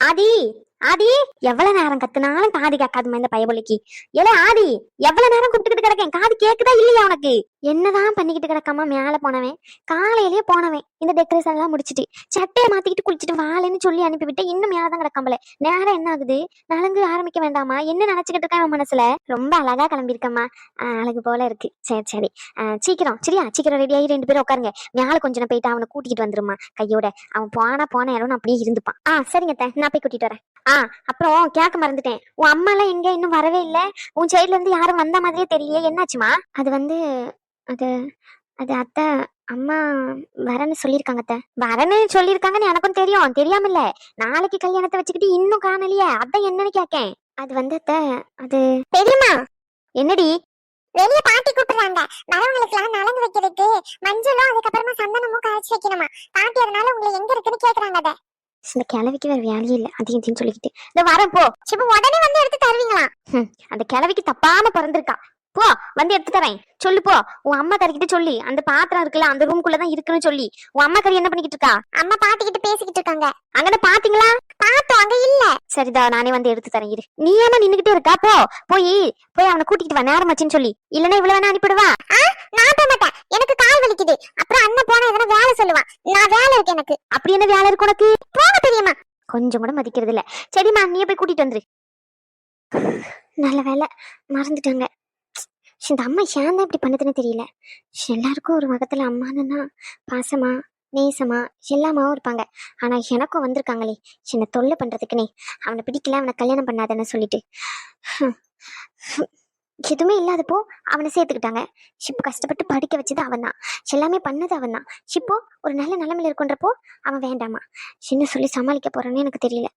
ஆதி ஆதி எவ்வளவு நேரம் கத்துனாலும் காது கேட்காதுமா இந்த பயபொலிக்கு. ஏலே ஆதி எவ்வளவு நேரம் கூப்பிட்டுக்கிட்டு கிடக்கேன்? காது கேக்குதா இல்லையா உனக்கு? என்னதான் பண்ணிக்கிட்டு கிடக்காம மேல போனவன் காலையிலேயே போனவன் இந்த டெக்கரேஷன் எல்லாம் முடிச்சிட்டு சட்டையை மாத்திக்கிட்டு குளிச்சிட்டு வாழன்னு சொல்லி அனுப்பிவிட்டு இன்னும் மேலதான் கிடக்காமல நேரம் என்ன ஆகுது? நலங்கு ஆரம்பிக்க வேண்டாமா? என்ன நினைச்சுக்கிட்டு இருக்கான் அவன் மனசுல? ரொம்ப அழகா கிளம்பியிருக்கம்மா. அழகு போல இருக்கு. சரி சரி. சீக்கிரம் சரியா? சீக்கிரம் ரெடி ஆகி ரெண்டு பேரும் உட்காருங்க. மேல கொஞ்ச நேரம் போயிட்டு அவனை கூட்டிகிட்டு வந்துருமா கையோட. அவன் போனா போன இடம் அப்படியே இருந்துப்பான். ஆ சரிங்க நான் போய் கூட்டிட்டு வரேன். ஆ அப்புறம் கேட்க மறந்துட்டேன். உன் அம்மா எல்லாம் எங்க? இன்னும் வரவே இல்ல. உன் சைடுல இருந்து யாரும் வந்த மாதிரியே தெரியல என்னாச்சுமா? அது வந்து அது அது அத்தை அம்மா வரேன்னு சொல்லியிருக்காங்க அத்தை. வரேன்னு சொல்லியிருக்காங்கன்னு எனக்கும் தெரியும். தெரியாம இல்ல. நாளைக்கு கல்யாணத்தை வச்சுக்கிட்டு இன்னும் காணலையே. அதான் என்னன்னு கேக்கேன். அது வந்து அத்தை அது தெரியுமா என்னடி? வெளிய பாட்டி கூப்பிடுறாங்க. வரவங்களுக்கு எல்லாம் நலங்கு வைக்கிறதுக்கு மஞ்சளும் அதுக்கப்புறமா சந்தனமும் காய்ச்சி வைக்கணுமா? பாட்டி அதனால உங்களை எங்க இருக்குன்னு கேக்குறாங்க அத. இந்த கிழவிக்கு வேற வேலையே இல்லை. அதையும் இதையும் சொல்லிக்கிட்டு இந்த வரேன் போ. இப்ப உடனே வந்து எடுத்து தருவீங்களா? அந்த கிழவிக்கு தப்பாம பிறந்திருக்கா. போ வந்து எடுத்து தரேன் சொல்லு போ. உன் அம்மா கறிக்கிட்ட சொல்லி. அந்த பாத்திரம் இருக்குல்ல அந்த ரூம்குள்ளதான் இருக்குன்னு சொல்லி. உன் அம்மா கறி என்ன பண்ணிக்கிட்டு இருக்கா? அம்மா பாட்டி கிட்ட பேசிக்கிட்டு இருக்காங்க. அங்கன பாத்தீங்களா? பார்த்தோம் அங்க இல்ல. சரிதா நானே வந்து எடுத்து தரேன் இரு. நீ ஏமா நின்னுகிட்டே இருக்கா? போ போய். போய் அவனை கூட்டிட்டு வா நேரம் ஆச்சுன்னு சொல்லி. இல்லன்னா இவ்வளவு வேணா அனுப்பிடுவா நான் போக மாட்டேன். எனக்கு கால் வலிக்குது. அப்புறம் அண்ணன் போனா எதனா வேலை சொல்லுவான். நான் வேலை இருக்கு எனக்கு. அப்படி என்ன வேலை இருக்கு உனக்கு? போக தெரியுமா கொஞ்சம் கூட மதிக்கிறது இல்ல சரிம்மா நீயே போய் கூட்டிட்டு வந்துரு. நல்ல வேலை. மறந்துட்டாங்க. இந்த அம்மா ஏன் தான் இப்படி பண்ணுதுன்னு தெரியல. எல்லாருக்கும் ஒரு வகத்தில் அம்மானுன்னா பாசமா நேசமா எல்லாமாவும் இருப்பாங்க. ஆனால் எனக்கும் வந்திருக்காங்களே. என்னை தொல்லை பண்ணுறதுக்குன்னே அவனை பிடிக்கல அவனை கல்யாணம் பண்ணாதன்னு சொல்லிட்டு. ஹம். எதுவுமே இல்லாதப்போ அவனை சேர்த்துக்கிட்டாங்க. இப்போ கஷ்டப்பட்டு படிக்க வச்சது அவன் தான் எல்லாமே பண்ணது அவன் தான் இப்போ ஒரு நல்ல நிலைமையில இருக்குன்றப்போ அவன் வேண்டாமா? என்ன சொல்லி சமாளிக்க போறேன்னு எனக்கு தெரியல.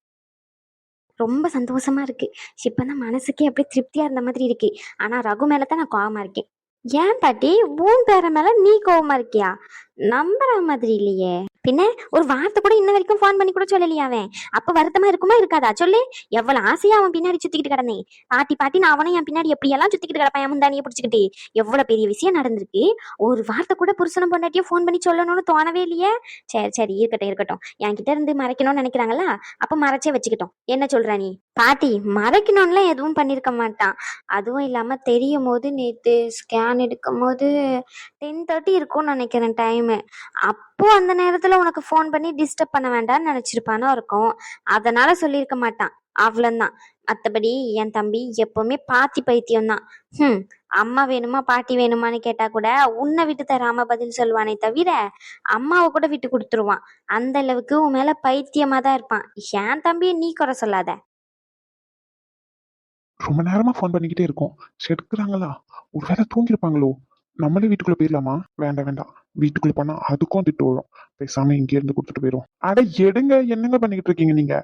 ரொம்ப சந்தோஷமா இருக்கு. இப்பதான் மனசுக்கே அப்படியே திருப்தியா இருந்த மாதிரி இருக்கு. ஆனா ரகு மேல தான் நான் கோவமா இருக்கேன். ஏன் பாட்டி? உன் பேர மேல நீ கோவமா இருக்கியா? நம்புற மாதிரி இல்லையே. பின்ன ஒரு வார்த்தை கூட இன்ன வரைக்கும் ஃபோன் பண்ணி கூட சொல்லலையா அவன்? அப்ப வருத்தமா இருக்குமா இருக்காதா? சொல்லு. எவ்வளவு ஆசையா அவன் பின்னாடி சுத்திக்கிட்டு கிடந்தேன் பாட்டி பாட்டி நான் அவனை என் பின்னாடி எப்படி எல்லாம் சுத்திக்கிட்டு கிடப்பேன் என் முந்தானியை பிடிச்சிக்கிட்டு? எவ்வளவு பெரிய விஷயம் நடந்திருக்கு. ஒரு வார்த்தை கூட புருஷனும் பொண்டாட்டியும் ஃபோன் பண்ணி சொல்லணும்னு தோணவே இல்லையே. சரி சரி இருக்கட்டும் இருக்கட்டும். என்கிட்ட இருந்து மறைக்கணும்னு நினைக்கிறாங்களா? அப்ப மறைச்சே வச்சுக்கிட்டோம். என்ன சொல்ற நீ? பாட்டி மறைக்கணும்லாம் எதுவும் பண்ணிருக்க மாட்டான். அதுவும் இல்லாம தெரியும் போது நேத்து ஸ்கேன் எடுக்கும் போது டென் தேர்ட்டி இருக்கும்னு நினைக்கிறேன் டைமு அப்போ அந்த நேரத்துல உனக்கு ஃபோன் பண்ணி டிஸ்டர்ப் பண்ண வேண்டாம்னு நினைச்சிருப்பானோ இருக்கும். அதனால சொல்லியிருக்க மாட்டான். அவ்வளோந்தான் மற்றபடி என் தம்பி எப்பவுமே பாத்தி பைத்தியம் தான் ஹம் அம்மா வேணுமா பாட்டி வேணுமான்னு கேட்டா கூட உன்னை விட்டு தராம பதில் சொல்லுவானே தவிர அம்மாவை கூட விட்டு கொடுத்துருவான். அந்த அளவுக்கு உன் மேல பைத்தியமா தான் இருப்பான். என் தம்பியை நீ குறை சொல்லாத. ரொம்ப நேரமா ஃபோன் பண்ணிக்கிட்டே இருக்கோம். சரி, ஒருவேளை தூங்கிருப்பாங்களோ நம்மளே வீட்டுக்குள்ள போயிடலாமா? வேண்டாம் வேண்டாம். வீட்டுக்குள்ள போனா அதுக்கும் திட்டு வரும் பேசாம இங்கே இருந்து கொடுத்துட்டு போயிடும் அட எடுங்க என்னங்க பண்ணிக்கிட்டு இருக்கீங்க நீங்க?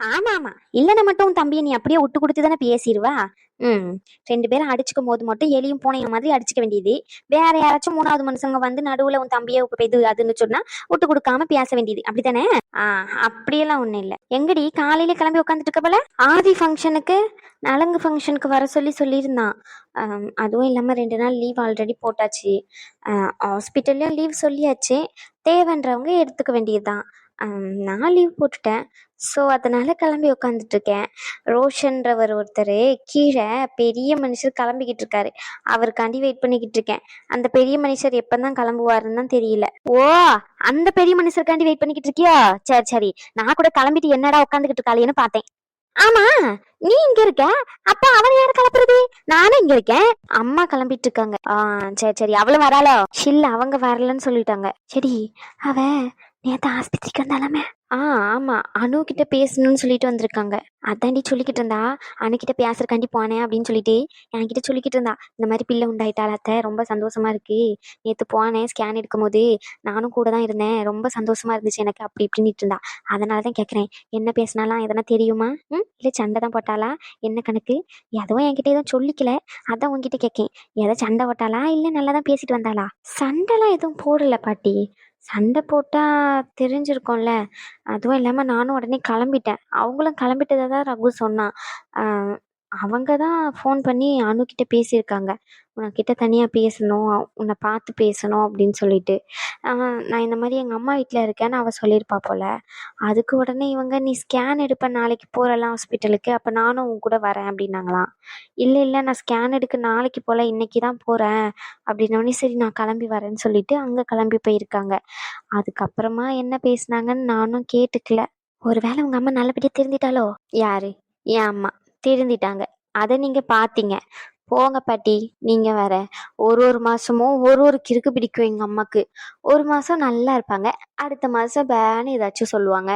ஆமா ஆமா இல்லைன்னா மட்டும் உன் தம்பியை நீ அப்படியே விட்டு கொடுத்து தானே பேசிடுவா? ம். ரெண்டு பேரும் அடிச்சுக்கும் போது மட்டும் எலியும் பூனையும் மாதிரி அடிச்சுக்க வேண்டியது. வேற யாராச்சும் மூணாவது மனுஷங்க வந்து நடுவுல உன் தம்பியை இது அதுன்னு சொன்னா விட்டு கொடுக்காம பேச வேண்டியது. அப்படித்தானே? ஆ அப்படியெல்லாம் ஒண்ணும் இல்ல. எங்கடி? காலையில கிளம்பி உட்காந்துட்டு இருக்க போல? ஆதி ஃபங்க்ஷனுக்கு நலங்கு ஃபங்க்ஷனுக்கு வர சொல்லி சொல்லியிருந்தான். அதுவும் இல்லாம ரெண்டு நாள் லீவ் ஆல்ரெடி போட்டாச்சு. ஹாஸ்பிட்டல்லையும் லீவ் சொல்லியாச்சு. தேவைன்றவங்க எடுத்துக்க வேண்டியதுதான். நான் லீவ் போட்டுட்டேன். ஸோ அதனால கிளம்பி உட்காந்துட்டு இருக்கேன் ரோஷன்றவர் ஒருத்தர் கீழே பெரிய மனுஷர் கிளம்பிக்கிட்டு இருக்காரு அவருக்காண்டி வெயிட் பண்ணிக்கிட்டு இருக்கேன் அந்த பெரிய மனுஷர் எப்பதான் கிளம்புவாருன்னு தான் தெரியல. ஓ அந்த பெரிய மனுஷருக்காண்டி வெயிட் பண்ணிக்கிட்டு இருக்கியா சரி சரி. நான் கூட கிளம்பிட்டு என்னடா உட்காந்துக்கிட்டு இருக்காளேன்னு பார்த்தேன். ஆமா நீ இங்க இருக்க? அப்ப அவன் யாரு கிளப்புறது? நானும் இங்க இருக்கேன். அம்மா கிளம்பிட்டு இருக்காங்க ஆ சரி சரி. அவளும் வராளோ? இல்ல அவங்க வரலன்னு சொல்லிட்டாங்க. சரி அவ நேத்து ஆஸ்பத்திரிக்கு வந்தாலாமே ஆ ஆமா. அனு கிட்ட பேசணும்னு சொல்லிட்டு வந்திருக்காங்க. அதாண்டி சொல்லிக்கிட்டு இருந்தா அனு கிட்ட பேசுறக்காண்டி போனேன் அப்படின்னு சொல்லிட்டு என்கிட்ட சொல்லிக்கிட்டு இருந்தா. இந்த மாதிரி பிள்ளை உண்டாயிட்டாள் அத்தை? ரொம்ப சந்தோஷமா இருக்கு. நேத்து போனேன் ஸ்கேன் எடுக்கும் போது நானும் கூட தான் இருந்தேன். ரொம்ப சந்தோஷமா இருந்துச்சு எனக்கு அப்படி இப்படின்னு இருந்தா. அதனால தான் கேட்குறேன் என்ன பேசினாலாம்? எதனா தெரியுமா? ம்? இல்லை சண்டை தான் போட்டாளா? என்ன கணக்கு? எதுவும் என்கிட்ட எதுவும் சொல்லிக்கல. அதான் உன்கிட்ட கேட்கேன் எதை சண்டை போட்டாளா? இல்லை நல்லா தான் பேசிட்டு வந்தாளா? சண்டைலாம் எதுவும் போடல பாட்டி. சண்டை போட்டா தெரிஞ்சிருக்கும்ல. அதுவும் இல்லாம நானும் உடனே கிளம்பிட்டேன். அவங்களும் கிளம்பிட்டதை தான் ரகு சொன்னான். அவங்க தான் ஃபோன் பண்ணி அனுக்கிட்ட பேசியிருக்காங்க. உனக்கிட்ட தனியாக பேசணும் உன்னை பார்த்து பேசணும் அப்படின்னு சொல்லிட்டு. நான் இந்த மாதிரி எங்கள் அம்மா வீட்டில் இருக்கேன்னு அவள் சொல்லியிருப்பா போல. அதுக்கு உடனே இவங்க நீ ஸ்கேன் எடுப்ப நாளைக்கு போகிறலாம் ஹாஸ்பிட்டலுக்கு அப்போ நானும் உன் கூட வரேன் அப்படின்னாங்களாம். இல்லை இல்லை நான் ஸ்கேன் எடுக்க நாளைக்கு போல் இன்னைக்கு தான் போகிறேன் அப்படின்னோடனே சரி நான் கிளம்பி வரேன்னு சொல்லிட்டு அங்கே கிளம்பி போயிருக்காங்க. அதுக்கப்புறமா என்ன பேசுனாங்கன்னு நானும் கேட்டுக்கல. ஒருவேளை உங்கள் அம்மா நல்லபடியாக திருந்திட்டாலோ யாரு? என் அம்மா. திருந்திட்டாங்க. அதை நீங்கள் பார்த்தீங்க. போங்க பாட்டி நீங்கள் வேற. ஒரு ஒரு மாதமும் ஒரு ஒரு கிறுக்கு பிடிக்கும் எங்கள் அம்மாக்கு. ஒரு மாதம் நல்லா இருப்பாங்க அடுத்த மாதம் பேன்னு ஏதாச்சும் சொல்லுவாங்க.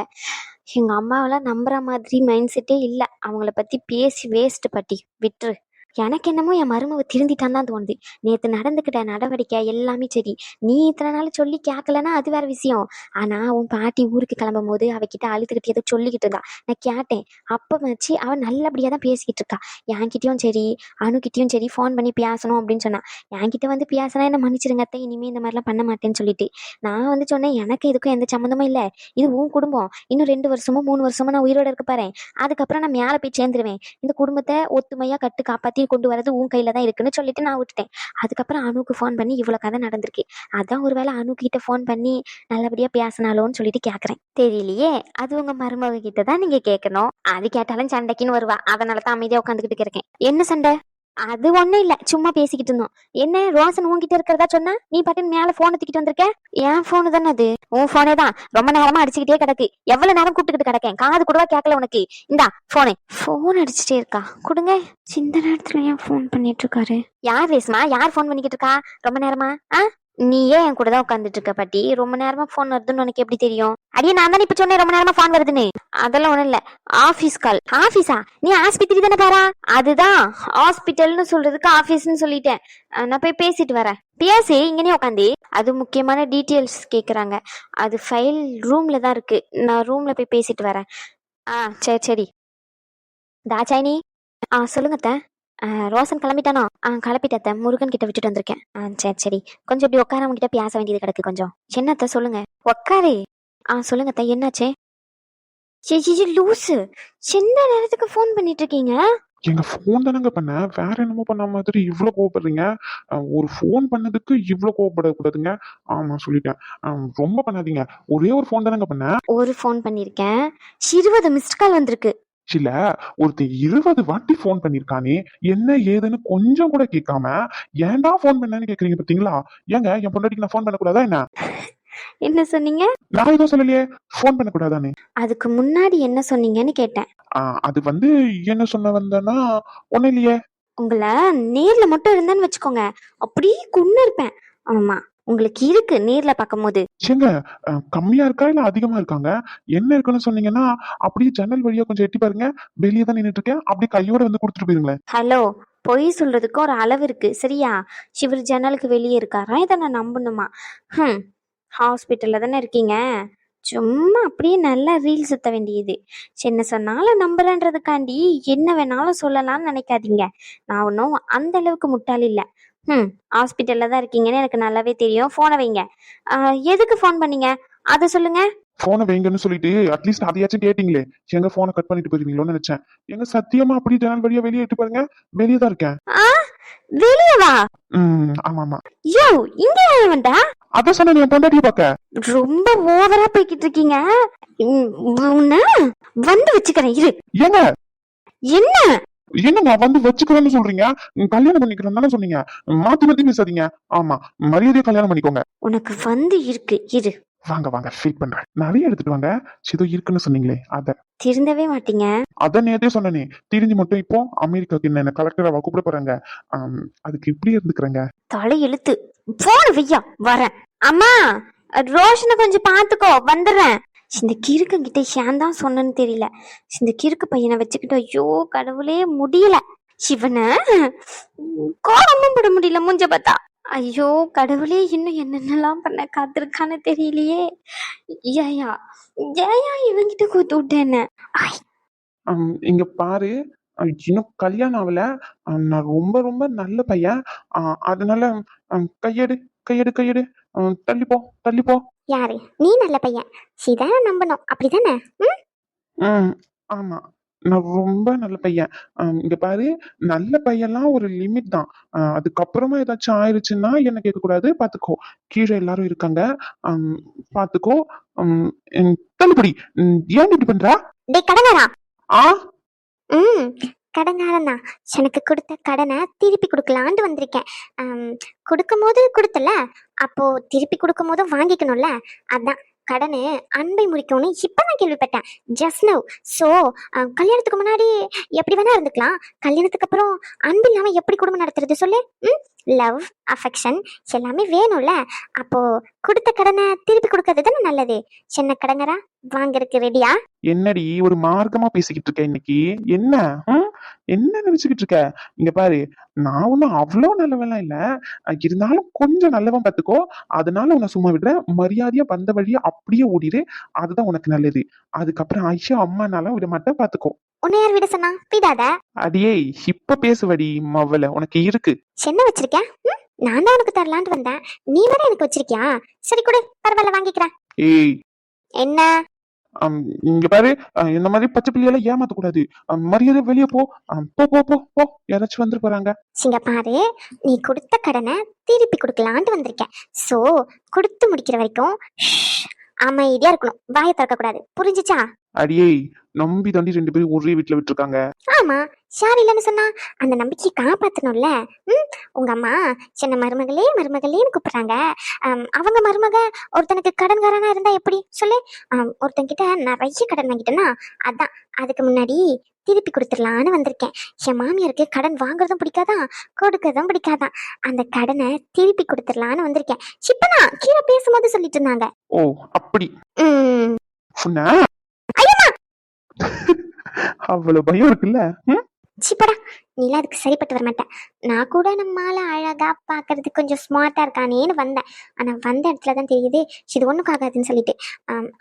எங்கள் அம்மாவெல்லாம் நம்புற மாதிரி மைண்ட் செட்டே இல்லை. அவங்கள பற்றி பேசி வேஸ்ட் பாட்டி விட்டுரு. எனக்கு என்னமோ என் மருமவ திருந்திட்டான் தான் தோணுது. நேற்று நடந்துக்கிட்ட நடவடிக்கை எல்லாமே சரி. நீ இத்தனை நாள் சொல்லி கேட்கலன்னா அது வேற விஷயம். ஆனா உன் பாட்டி ஊருக்கு கிளம்பும் போது அவகிட்ட அழுதுகிட்டு ஏதோ சொல்லிக்கிட்டு இருந்தா. நான் கேட்டேன். அப்ப வச்சு அவ நல்லபடியா தான் பேசிக்கிட்டு இருக்கா. என்கிட்டயும் சரி அணுகிட்டயும் சரி ஃபோன் பண்ணி பேசணும் அப்படின்னு சொன்னா. என்கிட்ட வந்து பேசினா என்ன மன்னிச்சிருங்க அத்தை இனிமே இந்த மாதிரிலாம் பண்ண மாட்டேன்னு சொல்லிட்டு. நான் வந்து சொன்னேன் எனக்கு இதுக்கும் எந்த சம்மந்தமும் இல்லை. இது உன் குடும்பம். இன்னும் ரெண்டு வருஷமோ மூணு வருஷமோ நான் உயிரோட இருக்க பாறேன். அதுக்கப்புறம் நான் மேலே போய் சேர்ந்துருவேன். இந்த குடும்பத்தை ஒத்துமையா கட்டு காப்பாத்தி கொண்டு வரது உன் கையில் தான் இருக்குன்னு சொல்லிட்டு நான் விட்டுட்டேன். அதுக்கப்புறம் அணுக்கு ஃபோன் பண்ணி இவ்வளோ கதை நடந்திருக்கு. அதான் ஒருவேளை அனு கிட்ட ஃபோன் பண்ணி நல்லபடியா பேசினாலோன்னு சொல்லிட்டு கேட்குறேன் தெரியலையே? அது உங்க மருமக கிட்ட தான் நீங்க கேட்கணும் அது கேட்டாலும் சண்டைக்குன்னு வருவா. அதனால தான் அமைதியா உட்காந்துக்கிட்டு இருக்கேன் என்ன சண்டை? அது ஒண்ணும் இல்ல. சும்மா பேசிக்கிட்டு இருந்தோம். என்ன ரோசன் உன்கிட்ட இருக்கிறதா சொன்னா நீ பாட்டுன்னு மேல போன் தூக்கிட்டு வந்திருக்க? என் போனு தானே அது? உன் போனே தான். ரொம்ப நேரமா அடிச்சுக்கிட்டே கிடக்கு. எவ்வளவு நேரம் கூப்பிட்டுக்கிட்டு கிடக்கேன்? காது கூடவா கேட்கல உனக்கு. இந்தா போனே போன் அடிச்சுட்டே இருக்கா. கொடுங்க. இந்த நேரத்துல ஏன் ஃபோன் பண்ணிட்டு இருக்காரு? யார் ரேஸ்மா யார் ஃபோன் பண்ணிக்கிட்டு இருக்கா? ரொம்ப நேரமா? ஆஹ் நீ ஏன் என் கூட தான் உட்காந்துட்டு இருக்க பாட்டி. ரொம்ப நேரமா ஃபோன் வருதுன்னு உனக்கு எப்படி தெரியும்? அடியே நான் தானே இப்ப சொன்னேன் ரொம்ப நேரமா ஃபோன் வருதுன்னு. அதெல்லாம் ஒண்ணும் இல்ல. ஆபீஸ் கால் ஆபீஸா நீ ஆஸ்பத்திரி தானே பாரா? அதுதான். ஹாஸ்பிட்டல்னு சொல்றதுக்கு ஆபீஸ்னு சொல்லிட்டேன். நான் போய் பேசிட்டு வரேன். பேசி இங்கனே உட்காந்து அது முக்கியமான டீட்டெயில்ஸ் கேக்குறாங்க. அது ஃபைல் ரூம்ல தான் இருக்கு. நான் ரூம்ல போய் பேசிட்டு வரேன். ஆ சரி சரி. தாச்சாயினி ஆ சொல்லுங்க அத்தை. ரோசன் கிளம்பிட்டானோ? ஆ கிளப்பிட்டத்த முருகன் கிட்ட விட்டுட்டு வந்திருக்கேன். ஆ சரி சரி. கொஞ்சம் இப்படி உட்கார கிட்ட பேச வேண்டியது கிடக்கு கொஞ்சம். என்னத்த சொல்லுங்க. உட்காரு. ஆ சொல்லுங்க அத்தை. என்னாச்சே? சரி லூசு. சின்ன நேரத்துக்கு ஃபோன் பண்ணிட்டு இருக்கீங்க எங்க ஃபோன் தானங்க பண்ணேன். வேற என்னமோ பண்ண மாதிரி இவ்வளவு கோவப்படுறீங்க. ஒரு ஃபோன் பண்ணதுக்கு இவ்வளவு கோவப்படக்கூடாதுங்க. ஆமா சொல்லிட்டேன். ரொம்ப பண்ணாதீங்க. ஒரே ஒரு ஃபோன் தானங்க பண்ணேன். ஒரு ஃபோன் பண்ணியிருக்கேன். இருபது மிஸ்ட் கால் வந்திருக்கு. இல்ல ஒருத்தன் இருபது வாட்டி ஃபோன் பண்ணிருக்கானே என்ன ஏதுன்னு கொஞ்சம் கூட கேட்காம ஏன்டா ஃபோன் பண்ணேன்னு கேக்குறீங்க பாத்தீங்களா? ஏங்க என் பொண்டாட்டிக்கு நான் ஃபோன் பண்ணக்கூடாதா என்ன? என்ன சொன்னீங்க? நான் எதுவும் சொல்லலையே ஃபோன் பண்ணக்கூடாதானே அதுக்கு முன்னாடி என்ன சொன்னீங்கன்னு கேட்டேன். அது வந்து என்ன சொன்ன வந்தேன்னா ஒண்ணும் இல்லையே. உங்களை நேர்ல மட்டும் இருந்தேன்னு வச்சுக்கோங்க. அப்படியே குன்னு இருப்பேன். ஆமா. உங்களுக்கு இருக்கு நேர்ல பார்க்கும்போது. ஏங்க கம்மியா இருக்கா இல்ல அதிகமா இருக்காங்க? என்ன இருக்குன்னு சொன்னீங்கன்னா அப்படியே ஜன்னல் வழியா கொஞ்சம் எட்டி பாருங்க. வெளியே தான் நின்னுட்டு இருக்கேன் அப்படியே கையோட வந்து கொடுத்துட்டு போயிருங்களேன். ஹலோ பொய் சொல்றதுக்கு ஒரு அளவு இருக்கு. சரியா? சிவர் ஜன்னலுக்கு வெளியே இருக்காரா? இதை நான் நம்பணுமா? ம் ஹாஸ்பிட்டல்ல தானே இருக்கீங்க? சும்மா அப்படியே நல்லா ரீல் சுத்த வேண்டியது. சின்ன சொன்னாலும் நம்புறேன்றதுக்காண்டி என்ன வேணாலும் சொல்லலாம்னு நினைக்காதீங்க. நான் ஒன்றும் அந்த அளவுக்கு முட்டாள் இல்லை. ம் ஹாஸ்பிட்டல்ல தான் இருக்கீங்கன்னு எனக்கு நல்லாவே தெரியும். ஃபோனை வைங்க. எதுக்கு ஃபோன் பண்ணீங்க? அதை சொல்லுங்க. போனை வைங்கன்னு சொல்லிட்டு அட்லீஸ்ட் அதையாச்சும் கேட்டீங்களே. எங்க போனை கட் பண்ணிட்டு போயிருவீங்களோன்னு நினைச்சேன். எங்க சத்தியமா அப்படியே ஜன்னல் வழியா வெளியே எட்டி பாருங்க. வெளியே தான் இருக்கேன். ஆ? வெளியே வா ம் ஆமா ஆமா. யோ இங்க வேண்டா அதான் சொன்னேன் என் பொண்டாட்டியை பார்க்க. ரொம்ப ஓவரா போய்கிட்டு இருக்கீங்க. உன்னை வந்து வச்சுக்கிறேன் இரு. ஏங்க? என்ன? என்னங்க வந்து வச்சுக்கிறேன்னு சொல்றீங்க? கல்யாணம் பண்ணிக்கிறேன்னு தானே சொன்னீங்க. மாத்தி மாத்தி பேசாதீங்க. ஆமா மரியாதையா கல்யாணம் பண்ணிக்கோங்க. உனக்கு வந்து இருக்கு. இரு. வாங்க வாங்க ஃபீல் பண்றேன். நிறைய எடுத்துட்டு வாங்க. ஏதோ இருக்குன்னு சொன்னீங்களே அத. திருந்தவே மாட்டீங்க. அத நேத்தே சொன்னனே. திரிஞ்சு மட்டும் இப்போ அமெரிக்காக்கு என்ன கலெக்டரா கூப்பிட போறாங்க. அதுக்கு இப்படி இருந்துக்கிறேங்க. தலை இழுத்து போன வையா வரேன். அம்மா ரோஷனை கொஞ்சம் பாத்துக்கோ வந்துடுறேன். இந்த கிறுக்கு கிட்ட ஏன் தான் சொன்னேன்னு தெரியல. இந்த கிறுக்கு பையனை வச்சுக்கிட்டு ஐயோ கடவுளே முடியல. சிவனை கோபமும் பட முடியல மூஞ்ச பார்த்தா. ஐயோ கடவுளே இன்னும் என்னென்னலாம் பண்ண காத்திருக்கான்னு தெரியலையே. ஏயா ஏயா இவங்கிட்ட கூத்து விட்டேன்னு. இங்க பாரு. இன்னும் கல்யாணம் ஆகல. நான் ரொம்ப ரொம்ப நல்ல பையன். அதனால கையெடு கையெடு கையெடு. தள்ளிப்போ தள்ளிப்போ. யாரு? நீ நல்ல பையன். சீதான நம்பணும். அப்படிதானே? ம்? ஆமா. நான் ரொம்ப நல்ல பையன். இங்க பாரு நல்ல பையன்லாம் ஒரு லிமிட் தான். அதுக்கப்புறமா ஏதாச்சும் ஆயிடுச்சுன்னா என்ன கேட்கக்கூடாது. பாத்துக்கோ. கீழே எல்லாரும் இருக்காங்க. பாத்துக்கோ. தள்ளுபடி. ஏன் இப்படி பண்றா? டே கடனாரா ஆ? ம். கடன்காரன் தான் எனக்கு கொடுத்த கடனை திருப்பி கொடுக்கலான்ட்டு வந்திருக்கேன். கொடுக்கும்போது கொடுத்தல அப்போ திருப்பி கொடுக்கும் போதும் வாங்கிக்கணும்ல? அதான் கடனு அன்பை முறிக்கும்னு நான் கேள்விப்பட்டேன். ஜஸ்ட் நவ் ஸோ கல்யாணத்துக்கு முன்னாடி எப்படி வேணா இருந்துக்கலாம். கல்யாணத்துக்கு அப்புறம் அன்பு இல்லாமல் எப்படி குடும்பம் நடத்துறது சொல்லு? ம் லவ் அஃபெக்ஷன் எல்லாமே வேணும்ல. அப்போ கொடுத்த கடனை திருப்பி கொடுக்கறது தானே நல்லது? சின்ன கடங்கரா வாங்கறதுக்கு ரெடியா என்னடி ஒரு மார்க்கமா பேசிக்கிட்டு இருக்க இன்னைக்கு? என்ன? என்ன நினைச்சுக்கிட்டு இருக்க? இங்க பாரு நான் ஒன்னும் அவ்வளோ நல்லவெல்லாம் இல்ல. இருந்தாலும் கொஞ்சம் நல்லவன் பாத்துக்கோ அதனால உன்னை சும்மா விடுறேன். மரியாதையா வந்த வழியா அப்படியே ஓடிடு அதுதான் உனக்கு நல்லது. அதுக்கப்புறம் ஐயோ அம்மானால விட மாட்டேன் பாத்துக்கோ உன்னை யார் விட சொன்னா? விடாத. அடியே இப்ப பேசுவடி மவல உனக்கு இருக்கு. என்ன வச்சிருக்கேன் ம்? நான் தான் உனக்கு தரலான்ட்டு வந்தேன். நீ வேற எனக்கு வச்சிருக்கியா? சரி கொடு பரவாயில்ல வாங்கிக்கிறேன். ஏய். என்ன? இங்க பாரு இந்த மாதிரி பச்சை பிள்ளையெல்லாம் ஏமாத்த கூடாது. மரியாதை வெளியே போ. அஹ் போ போ போ போ. யாராச்சும் வந்து போறாங்க. சிங்க பாரு நீ கொடுத்த கடனை திருப்பி கொடுக்கலான்ட்டு வந்திருக்கேன். சோ கொடுத்து முடிக்கிற வரைக்கும் அமைதியா இருக்கணும். வாயை திறக்க கூடாது. புரிஞ்சுச்சா? அடியே நம்பி தாண்டி ரெண்டு பேரும் ஒரே வீட்டுல விட்டுருக்காங்க. ஆமா ஷார் இல்லைன்னு சொன்னா அந்த நம்பிக்கையை காப்பாத்தணும்ல? ம் உங்க அம்மா சின்ன மருமகளே மருமகளேன்னு கூப்பிடுறாங்க. ஆம், அவங்க மருமக ஒருத்தனுக்கு கடன்காரனா இருந்தா எப்படி? சொல்லு. ஆம், ஒருத்தன்கிட்ட நிறைய கடன் வாங்கிட்டேன்னா அதான் அதுக்கு முன்னாடி திருப்பி கொடுத்துடலான்னு வந்திருக்கேன். என் மாமியாருக்கு கடன் வாங்குறதும் பிடிக்காதான் கொடுக்கறதும் பிடிக்காதான் அந்த கடனை திருப்பி கொடுத்துடலான்னு வந்திருக்கேன். இப்பதான் கீழே பேசும்போது சொல்லிட்டு இருந்தாங்க. ஓ அப்படி. ம். சொன்ன. அவ்வளவு பயம் இருக்குல்ல? சிப்படா நீலாம் அதுக்கு சரிப்பட்டு வர மாட்டேன் நான் கூட நம்மால அழகா பாக்குறதுக்கு கொஞ்சம் ஸ்மார்ட்டா இருக்கானேன்னு வந்தேன். ஆனா வந்த இடத்துல தான் தெரியுது இது ஒண்ணுக்கு ஆகாதுன்னு சொல்லிட்டு.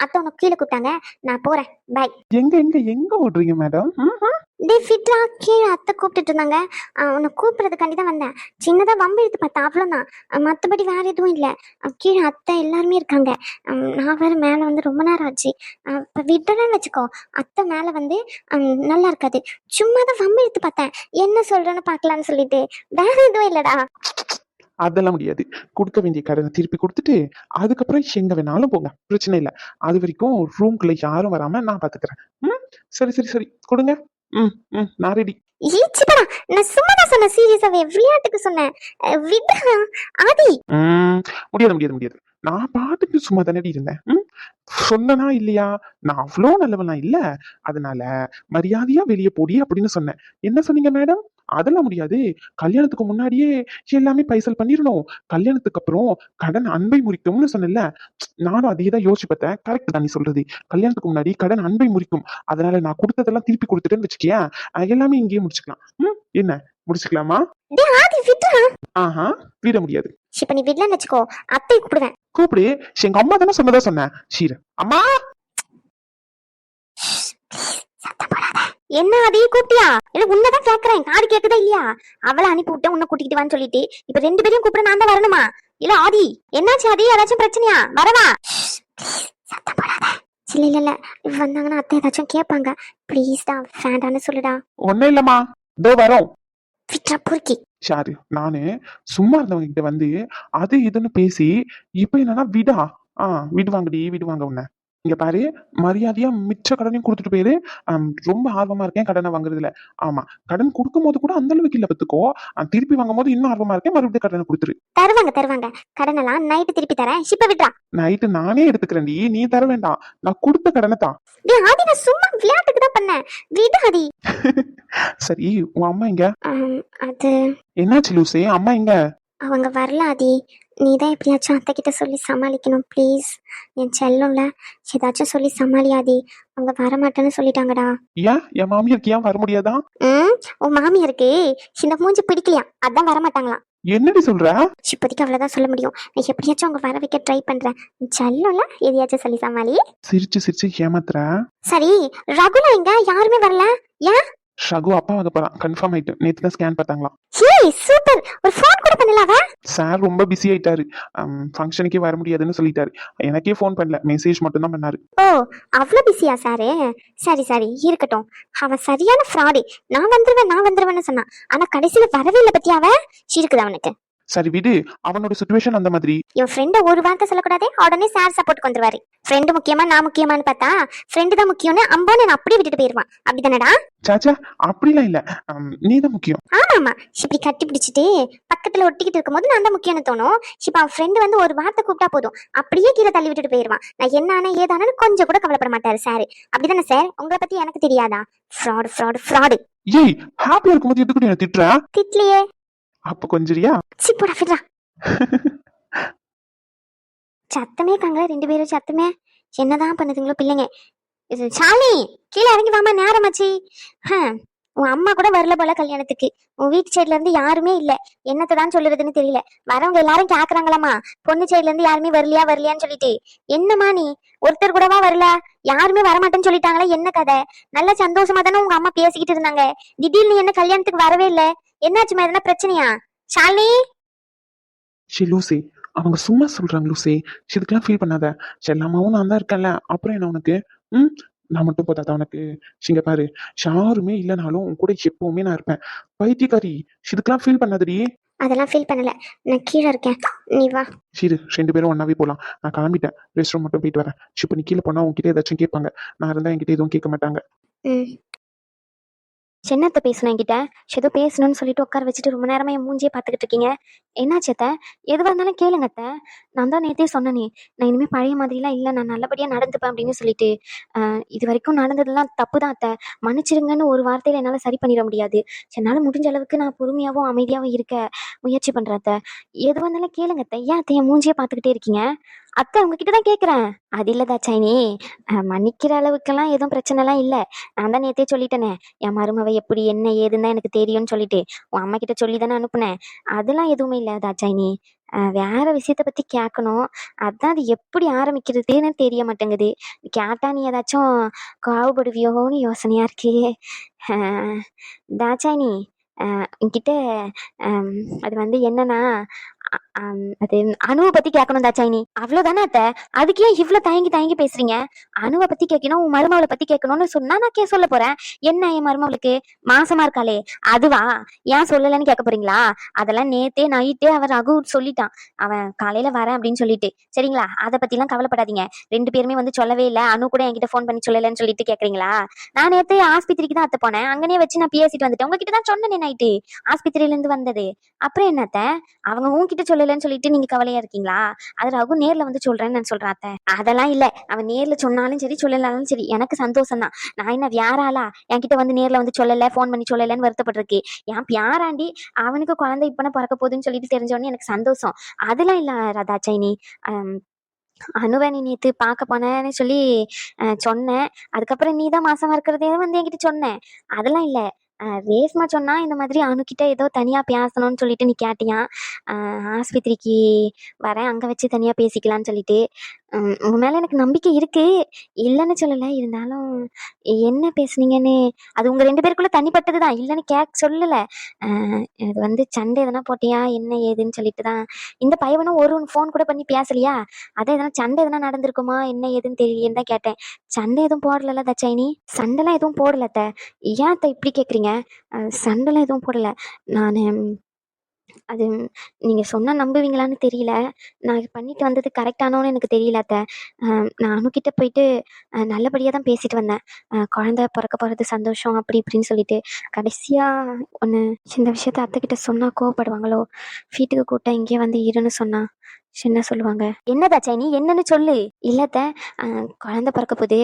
அத்தை உனக்கு கீழே கூப்பிட்டாங்க. நான் போறேன். பாய் எங்க எங்க எங்க ஓடுறீங்க மேடம் டே ஃபிட்ரா கீழே அத்தை கூப்பிட்டுட்டு இருந்தாங்க. உன்னை கூப்பிட்றதுக்காண்டி தான் வந்தேன். சின்னதா வம்பு எடுத்து பார்த்தேன் அவ்வளோதான் மற்றபடி வேற எதுவும் இல்லை. கீழே அத்தை எல்லாருமே இருக்காங்க. நான் வேற மேலே வந்து ரொம்ப நேரம் ஆச்சு. இப்போ விட்டுறேன்னு வச்சுக்கோ. அத்தை மேலே வந்து நல்லா இருக்காது. சும்மா தான் வம்பு எடுத்து பார்த்தேன். என்ன சொல்றேன்னு பார்க்கலான்னு சொல்லிட்டு. வேற எதுவும் இல்லடா. அதெல்லாம் முடியாது. கொடுக்க வேண்டிய கடனை திருப்பி கொடுத்துட்டு அதுக்கப்புறம் எங்க வேணாலும் போங்க. பிரச்சனை இல்ல. அது வரைக்கும் ரூம்குள்ள யாரும் வராம நான் பாத்துக்கிறேன். ம்? சரி சரி சரி. கொடுங்க. ம் ம் நான் ரெடி ஈச்சிப்படா நான் சும்மா தான் சொன்னேன் சீரியஸாவே விளையாட்டுக்கு சொன்னேன். விடா ஆதி. முடியாது முடியாது முடியாது. நான் பாட்டுக்கு சும்மா தானடி இருந்தேன். ம்? சொன்னனா இல்லையா? நான் அவ்வளோ நல்லவனா இல்ல. அதனால மரியாதையா வெளியே போடி அப்படின்னு சொன்னேன். என்ன சொன்னீங்க மேடம் அதெல்லாம் முடியாது. கல்யாணத்துக்கு முன்னாடியே எல்லாமே பைசல் பண்ணிடணும் கல்யாணத்துக்கு அப்புறம் கடன் அன்பை முறிக்கும்னு சொன்னேன்ல. நானும் அதே தான் யோசிச்சு பார்த்தேன். கரெக்ட் தான் நீ சொல்றது. கல்யாணத்துக்கு முன்னாடி கடன் அன்பை முறிக்கும். அதனால நான் கொடுத்ததெல்லாம் திருப்பி கொடுத்துட்டேன்னு வச்சுக்கியேன் அஹ் எல்லாமே இங்கேயே முடிச்சுக்கலாம். ம்? என்ன? முடிச்சுக்கலாமா? ஆஹா விட முடியாது. இப்ப நீ விடலன்னு வச்சுக்கோ. அத்தை கூப்பிடுவேன். கூப்பிடு. எங்க அம்மா தானே சொன்னதா சொன்னேன். ஷீர அம்மா! என்ன அதே கூப்பிட்டியா? இல்ல உன்னதான் கேக்குறேன். காது கேக்குதா இல்லையா? அவளை அனுப்பி விட்டேன் உன்னை கூட்டிட்டு வான்னு சொல்லிட்டு. இப்ப ரெண்டு பேரையும் கூப்பிட நான் தான் வரணுமா? இல்ல ஆதி என்னாச்சு ஆதி? ஏதாச்சும் பிரச்சனையா? வரவா? சத்தம் போடாத. இல்ல இல்ல இல்ல. வந்தாங்கன்னா அத்தை ஏதாச்சும் கேட்பாங்க. ப்ளீஸ் தான் வேண்டான்னு சொல்லுடா. ஒன்னும் இல்லம்மா. இதோ வரோம். விட்றா பொறுக்கி. ஷாரு நானு சும்மா இருந்தவங்க கிட்ட வந்து அது இதுன்னு பேசி இப்ப என்னன்னா விடா. ஆ விடுவாங்கடி விடுவாங்க உன்னை. இங்க பாரு மரியாதையா மிச்ச கடனையும் கொடுத்துட்டு போயிரு. ரொம்ப ஆர்வமா இருக்கேன் கடனை வாங்குறதுல. ஆமா கடன் கொடுக்கும் போது கூட அந்த அளவுக்கு இல்ல பத்துக்கோ திருப்பி வாங்கும் போது இன்னும் ஆர்வமா இருக்கேன் மறுபடியும் கடனை கொடுத்துரு. தருவாங்க தருவாங்க. கடனெல்லாம் நைட்டு திருப்பி தரேன். இப்ப விட்றா. நைட்டு நானே எடுத்துக்கிறேன்டி நீ தர வேண்டாம். நான் கொடுத்த கடனை தான். ஆதி நான் சும்மா விளையாட்டுக்கு தான் பண்ணேன். விடு ஆதி. சரி உன் அம்மா எங்க? ஆம், அது என்னாச்சு லூசே? அம்மா எங்க? அவங்க வரல ஆதி நீ தான் எப்படியாச்சும் அத்தை கிட்ட சொல்லி சமாளிக்கணும் ப்ளீஸ் என் செல்லம்ல ஏதாச்சும் சொல்லி சமாளி ஆதி அவங்க வரமாட்டேன்னு சொல்லிட்டாங்கடா. ஏன்? என் மாமியாருக்கு ஏன் வர முடியாதா? ம் உன் மாமியாருக்கு இந்த மூஞ்சி பிடிக்கலையா? அதான் வரமாட்டாங்களாம். என்னடி சொல்ற? இப்போதைக்கு அவ்வளோதான் சொல்ல முடியும். நான் எப்படியாச்சும் அவங்க வர வைக்க ட்ரை பண்றேன். செல்லம்ல எதையாச்சும் சொல்லி சமாளி. சிரிச்சு சிரிச்சு ஏமாத்துற? சரி ரகுலா எங்க? யாருமே வரல. ஏன்? ஷகு அப்பா வாங்க போறான் கன்ஃபார்ம் ஆயிட்டு. நேத்து தான் ஸ்கேன் பார்த்தாங்களாம். ஏய் சூப்பர் ஒரு ஃபோன் கூட பண்ணல அவ சார் ரொம்ப பிஸி ஆயிட்டாரு. ஃபங்க்ஷனுக்கே வர முடியாதுன்னு சொல்லிட்டாரு. எனக்கே ஃபோன் பண்ணல. மெசேஜ் மட்டும் தான் பண்ணாரு. ஓ அவ்வளோ பிஸியா சாரு சரி சரி. இருக்கட்டும். அவன் சரியான ஃப்ராடு நான் வந்துருவேன் நான் வந்துருவேன்னு சொன்னான். ஆனா கடைசியில வரவே இல்லை பத்தியா அவ இருக்குது அவனுக்கு. சரி விடு அவனோட சுச்சுவேஷன் அந்த மாதிரி. என் ஃப்ரெண்டை ஒரு வார்த்தை சொல்லக்கூடாதே உடனே சார் சப்போர்ட் வந்துருவாரு. ஃப்ரெண்டு முக்கியமா நான் முக்கியமான்னு பார்த்தா ஃப்ரெண்டு தான் முக்கியம்னு அம்பானு நான் அப்படியே விட்டுட்டு போயிருவான். அப்படிதானடா? சாச்சா அப்படிலாம் இல்ல. நீ தான் முக்கியம். ஆமா இப்படி கட்டி பிடிச்சிட்டு பக்கத்துல ஒட்டிக்கிட்டு இருக்கும்போது நான் தான் முக்கியம்னு தோணும். இப்ப அவன் ஃப்ரெண்டு வந்து ஒரு வார்த்தை கூப்பிட்டா போதும். அப்படியே கீழே தள்ளி விட்டுட்டு போயிருவான். நான் என்ன ஆனா ஏதானு கொஞ்சம் கூட கவலைப்பட மாட்டாரு சார் அப்படிதானே சார் உங்களை பத்தி எனக்கு தெரியாதா? ஃப்ராடு ஃப்ராடு ஃப்ராடு ஏய் ஹாப்பியா இருக்கும்போது எதுக்கு என்ன திட்டுற? திட்லியே அப்ப கொஞ்சிரியா ஃபிட்ரா சத்தமே காங்களா ரெண்டு பேரும் சத்தமே. என்னதான் பண்ணுதுங்களோ பிள்ளைங்க. சாலி கீழே இறங்கி வாமா நேரமாச்சு உன் அம்மா கூட வரல போல கல்யாணத்துக்கு. உன் வீட்டு சைடுல இருந்து யாருமே இல்ல. என்னத்தை தான் சொல்லுறதுன்னு தெரியல. வரவங்க எல்லாரும் கேக்குறாங்களாமா பொண்ணு சைடுல இருந்து யாருமே வரலையா வரலையான்னு சொல்லிட்டு. என்னம்மா நீ? ஒருத்தர் கூடவா வரல? யாருமே வரமாட்டேன்னு சொல்லிட்டாங்களா? என்ன கதை? நல்ல சந்தோஷமா தானே உங்க அம்மா பேசிக்கிட்டு இருந்தாங்க. திடீர்னு என்ன கல்யாணத்துக்கு வரவே இல்ல? என்னாச்சுமா? எதனா பிரச்சனையா? ஷாலினி? ஷே லூசி. அவங்க சும்மா சொல்றாங்க லூசி. இதுக்கெல்லாம் ஃபீல் பண்ணாத. செல்லாமாவும் நான் தான் இருக்கேன்ல. அப்புறம் என்ன உனக்கு? ம்? நான் மட்டும் போதாதா உனக்கு? ஷே, இங்க பாரு. யாருமே இல்லைனாலும் உன் கூட எப்பவுமே நான் இருப்பேன். பைத்தியக்காரி இதுக்கெல்லாம் ஃபீல் பண்ணாதடி. அதெல்லாம் ஃபீல் பண்ணல. நான் கீழே இருக்கேன். நீ வா. சரி ரெண்டு பேரும் ஒன்னாவே போலாம். நான் கிளம்பிட்டேன். ரெஸ்ட் ரூம் மட்டும் போயிட்டு வரேன். இப்போ நீ கீழே போனா உன்கிட்ட ஏதாச்சும் கேட்பாங்க. நான் இருந்தா என்கிட்ட எதுவும் கேட்க மாட்டாங்க. ம். என்னத்த பேசணும் என்கிட்ட. ஏதோ பேசணும்னு சொல்லிட்டு உட்கார வச்சுட்டு ரொம்ப நேரமாக என் மூஞ்சியே பார்த்துக்கிட்டு இருக்கீங்க. என்னாச்சத்த அத்தை எதுவாக இருந்தாலும் கேளுங்கத்த நான் தான் நேத்தே சொன்னனே நான் இனிமேல் பழைய மாதிரிலாம் இல்லை நான் நல்லபடியாக நடந்துப்பேன் அப்படின்னு சொல்லிட்டு. இது வரைக்கும் நடந்ததெல்லாம் தப்பு தான் அத்தை. மன்னிச்சிருங்கன்னு ஒரு வார்த்தையில் என்னால் சரி பண்ணிட முடியாது. என்னால் முடிஞ்ச அளவுக்கு நான் பொறுமையாகவும் அமைதியாகவும் இருக்க முயற்சி பண்ணுறேன் அத்தை. எதுவாக இருந்தாலும் கேளுங்கத்த ஏன் அத்தை என் மூஞ்சியே பார்த்துக்கிட்டே இருக்கீங்க? அத்தை உங்ககிட்ட தான் கேட்குறேன் அது இல்லைதா சைனி. மன்னிக்கிற அளவுக்கெல்லாம் எதுவும் பிரச்சனைலாம் இல்லை. நான் தான் நேற்றே சொல்லிட்டேனே. என் மருமவை எப்படி என்ன ஏதுன்னு எனக்கு தெரியும்னு சொல்லிட்டு. உன் அம்மா கிட்ட சொல்லி தானே அனுப்புனேன். அதெல்லாம் எதுவுமே இல்லைதா சைனி. வேற விஷயத்த பற்றி கேட்கணும் அதான் அது எப்படி ஆரம்பிக்கிறதுன்னு தெரிய மாட்டேங்குது. கேட்டா நீ ஏதாச்சும் காவுபடுவியோன்னு யோசனையா இருக்கு. தாச்சாயினி என்கிட்ட அது வந்து என்னன்னா அ- அது அணுவை பத்தி கேட்கணும் தாச்சாயினி அவ்வளவுதானே அத்தை? அதுக்கு ஏன் இவ்வளவு தயங்கி தயங்கி பேசுறீங்க? அணுவை பத்தி கேட்கணும் உன் மருமவளை பத்தி கேட்கணும்னு சொன்னா நான் கே சொல்ல போறேன். என்ன என் மருமவளுக்கு? மாசமா இருக்காளே. அதுவா? ஏன் சொல்லலைன்னு கேட்க போறீங்களா? அதெல்லாம் நேத்தே நைட்டே அவர் ரகு சொல்லிட்டான். அவன் காலையில வரேன் அப்படின்னு சொல்லிட்டு. சரிங்களா? அதை பத்தி எல்லாம் கவலைப்படாதீங்க. ரெண்டு பேருமே வந்து சொல்லவே இல்லை. அனு கூட என்கிட்ட ஃபோன் பண்ணி சொல்லலைன்னு சொல்லிட்டு கேக்குறீங்களா? நான் நேத்து ஆஸ்பத்திரிக்கு தான் அத்தை போனேன். அங்கனே வச்சு நான் பேசிட்டு வந்துட்டேன். உங்ககிட்ட தான் சொன்னேன் நைட்டு. ஆஸ்பத்திரியில இருந்து வந்தது. அப்புறம் என்னத்த அவங்க உன்கிட்ட சொல்லலன்னு சொல்லிட்டு நீங்க கவலையா இருக்கீங்களா? அது ரகு நேர்ல வந்து சொல்றேன்னு நான் சொல்றேன் அத்தை. அதெல்லாம் இல்ல. அவன் நேர்ல சொன்னாலும் சரி சொல்லலாலும் சரி. எனக்கு சந்தோஷம் தான் நான் என்ன வியாராளா? என்கிட்ட வந்து நேர்ல வந்து சொல்லல ஃபோன் பண்ணி சொல்லலன்னு வருத்தப்பட்டிருக்கு. என் பியாராண்டி அவனுக்கு குழந்தை இப்பனா பிறக்க போகுதுன்னு சொல்லிட்டு தெரிஞ்சோடனே எனக்கு சந்தோஷம். அதெல்லாம் இல்ல ராதாச்சைனி அனுவை நீ நேத்து பார்க்க போனேன்னு சொல்லி சொன்னேன். அதுக்கப்புறம் நீ தான் மாசமா இருக்கிறதே வந்து என்கிட்ட சொன்னேன் அதெல்லாம் இல்லை. ரேஸ்மா சொன்னால் இந்த மாதிரி அவனுக்கிட்ட ஏதோ தனியாக பேசணும்னு சொல்லிட்டு நீ கேட்டியா? ஆஸ்பத்திரிக்கு வரேன் அங்கே வச்சு தனியாக பேசிக்கலாம்னு சொல்லிட்டு. உன் மேலே எனக்கு நம்பிக்கை இருக்குது இல்லைன்னு சொல்லலை இருந்தாலும் என்ன பேசுனீங்கன்னு அது உங்கள் ரெண்டு பேருக்குள்ளே தனிப்பட்டது தான் இல்லைன்னு கேக் சொல்லலை. இது வந்து சண்டை எதனா போட்டியா? என்ன ஏதுன்னு சொல்லிட்டு தான். இந்த பையனும் ஒரு ஃபோன் கூட பண்ணி பேசலையா? அதான் எதனா சண்டை எதனா நடந்திருக்குமா? என்ன ஏதுன்னு தெரியலன்னு தான் கேட்டேன். சண்டை எதுவும் போடல தச்சைனி? சண்டைலாம் எதுவும் போடல ஏன் அத்தை இப்படி கேட்குறீங்க சண்டைலாம் எதுவும் போடல. நான் அது நீங்க சொன்னா நம்புவீங்களான்னு தெரியல. நான் பண்ணிட்டு வந்தது கரெக்டானோன்னு எனக்கு தெரியல அத்தை. நான் அணுக்கிட்ட போயிட்டு நல்லபடியாக தான் பேசிட்டு வந்தேன். குழந்த குழந்தை பிறக்க போறது சந்தோஷம் அப்படி இப்படின்னு சொல்லிட்டு. கடைசியா ஒன்று இந்த விஷயத்த அத்தை கிட்ட சொன்னா கோவப்படுவாங்களோ? வீட்டுக்கு கூட்ட இங்கே வந்து இருன்னு சொன்னா. என்ன சொல்லுவாங்க? என்னதாச்சா நீ என்னன்னு சொல்லு. இல்லத்த ஆஹ் குழந்தை பிறக்க போகுது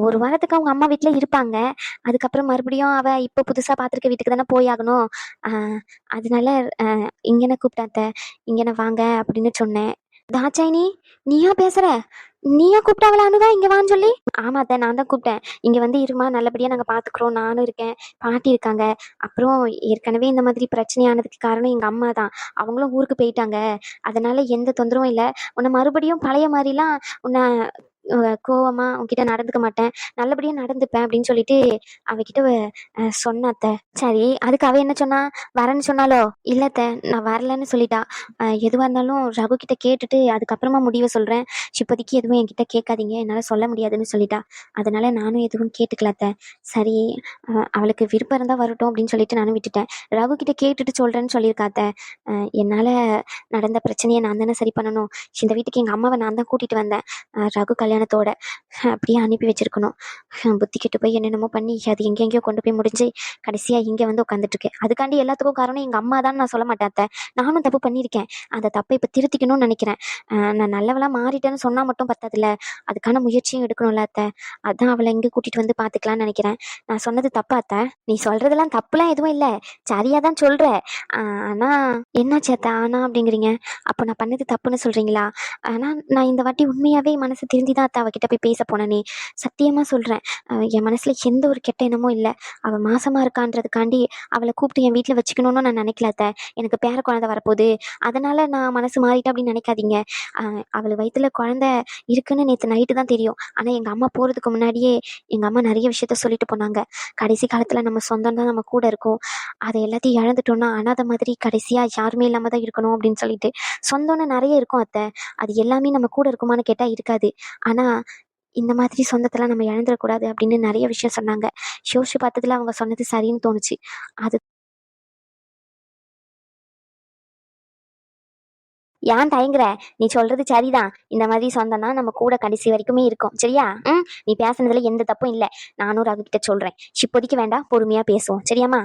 ஒரு வாரத்துக்கு அவங்க அம்மா வீட்டில் இருப்பாங்க. அதுக்கப்புறம் மறுபடியும் அவ இப்போ புதுசா பார்த்துருக்க வீட்டுக்கு தானே போயாகணும் ஆஹ் அதனால ஆஹ் இங்கன கூப்பிட்டாத்த இங்கன வாங்க? அப்படின்னு சொன்னேன். தாச்சாயினி நீயா பேசுற? நீயா கூப்பிட்டாவளா அனுவா இங்க வான்னு சொல்லி? ஆமா அத்தை நான் தான் கூப்பிட்டேன். இங்க வந்து இருமா நல்லபடியா நாங்க பாத்துக்கிறோம். நானும் இருக்கேன். பாட்டி இருக்காங்க. அப்புறம் ஏற்கனவே இந்த மாதிரி பிரச்சனையானதுக்கு காரணம் எங்க அம்மா தான். அவங்களும் ஊருக்கு போயிட்டாங்க. அதனால எந்த தொந்தரவும் இல்லை. உன்னை மறுபடியும் பழைய மாதிரிலாம் உன்னை கோவமாக கோவமா உன்கிட்ட நடந்துக்க மாட்டேன். நல்லபடியா நடந்துப்பேன் அப்படின்னு சொல்லிட்டு அவகிட்ட சொன்னாத்த. அத்தை சரி அதுக்கு அவ என்ன சொன்னா? வரேன்னு சொன்னாலோ? இல்லத்த அத்தை நான் வரலன்னு சொல்லிட்டா. எதுவாக எதுவா இருந்தாலும் ரகு கிட்ட கேட்டுட்டு அதுக்கப்புறமா முடிவை சொல்றேன். இப்போதைக்கு எதுவும் என்கிட்ட கேட்காதீங்க. என்னால சொல்ல முடியாதுன்னு சொல்லிட்டா. அதனால நானும் எதுவும் கேட்டுக்கலாத்த. சரி அவளுக்கு விருப்பம் இருந்தா வரட்டும் அப்படின்னு சொல்லிட்டு நானும் விட்டுட்டேன். ரகு கிட்ட கேட்டுட்டு சொல்றேன்னு சொல்லியிருக்காத்த. என்னால் என்னால நடந்த பிரச்சனையை நான் தானே சரி பண்ணணும். இந்த வீட்டுக்கு எங்க அம்மாவை நான் தான் கூட்டிட்டு வந்தேன். ரகு கல் கல்யாணத்தோட அப்படியே அனுப்பி வச்சிருக்கணும். புத்தி கெட்டு போய் என்னென்னமோ பண்ணி அது எங்கெங்கேயோ கொண்டு போய் முடிஞ்சு கடைசியா இங்க வந்து உட்காந்துட்ருக்கேன் அதுக்காண்டி எல்லாத்துக்கும் காரணம் எங்க அம்மா தான் நான் சொல்ல மாட்டேன் அத்தை. நானும் தப்பு பண்ணியிருக்கேன். அந்த தப்பை இப்ப திருத்திக்கணும்னு நினைக்கிறேன். நான் நல்லவளா மாறிட்டேன்னு சொன்னா மட்டும் பத்தாதுல்ல. அதுக்கான முயற்சியும் எடுக்கணும்ல அத்தை. அதான் அவளை இங்க கூட்டிட்டு வந்து பாத்துக்கலாம்னு நினைக்கிறேன். நான் சொன்னது தப்பா அத்தை? நீ சொல்கிறதெல்லாம் தப்புலாம் எதுவும் இல்ல. சரியாக தான் சொல்ற. ஆஹ் ஆனா என்னாச்சு அத்தை? ஆனா அப்படிங்கிறீங்க. அப்போ நான் பண்ணது தப்புன்னு சொல்றீங்களா? ஆனா நான் இந்த வாட்டி உண்மையாவே மனசு திருந்தி தான் அத்தை அவகிட்ட போய் பேச போனேனே சத்தியமா சொல்றேன். என் மனசுல எந்த ஒரு கெட்ட எண்ணமும் இல்ல. அவள் மாசமா இருக்கான்றதுக்காண்டி அவளை கூப்பிட்டு என் வீட்டில் வச்சுக்கணும்னு நான் நினைக்கல அத்தை. எனக்கு பேர குழந்தை வரப்போகுது. அதனால நான் மனசு மாறிட்டேன் அப்படின்னு நினைக்காதீங்க. அவள் வயித்துல குழந்தை இருக்குன்னு நேற்று நைட்டு தான் தெரியும். ஆனா எங்க அம்மா போறதுக்கு முன்னாடியே எங்க அம்மா நிறைய விஷயத்த சொல்லிட்டு போனாங்க. கடைசி காலத்துல நம்ம சொந்தம் தான் நம்ம கூட இருக்கும். அதை எல்லாத்தையும் இழந்துட்டோம்னா அனாத மாதிரி கடைசியா யாருமே இல்லாமல் தான் இருக்கணும் அப்படின்னு சொல்லிட்டு சொந்தம்னு நிறைய இருக்கும் அத்தை. அது எல்லாமே நம்ம கூட இருக்குமான்னு கேட்டா இருக்காது. ஆனா இந்த மாதிரி சொந்தத்தெல்லாம் நம்ம இழந்துடக்கூடாது அப்படின்னு நிறைய விஷயம் சொன்னாங்க. யோசிச்சு பார்த்ததுல அவங்க சொன்னது சரின்னு தோணுச்சு. அது ஏன் தயங்குற? நீ சொல்றது சரிதான். இந்த மாதிரி சொந்தம்னா நம்ம கூட கடைசி வரைக்குமே இருக்கும். சரியா? ம் நீ பேசுனதுல எந்த தப்பும் இல்லை. நானும் ரகு கிட்ட சொல்றேன். இப்போதைக்கு வேண்டாம் பொறுமையா பேசுவோம். சரியாமா